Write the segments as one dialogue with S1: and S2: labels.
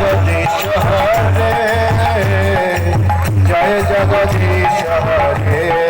S1: জগদীশ হরে জয় জগদীশ হরে।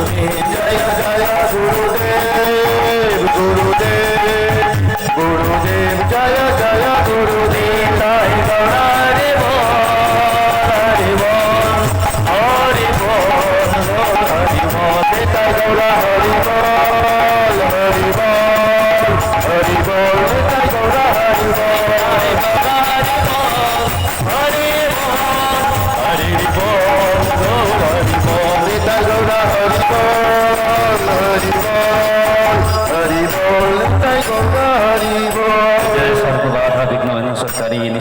S2: જય જય ગુરુદેવ ગુરુદેવ sarayını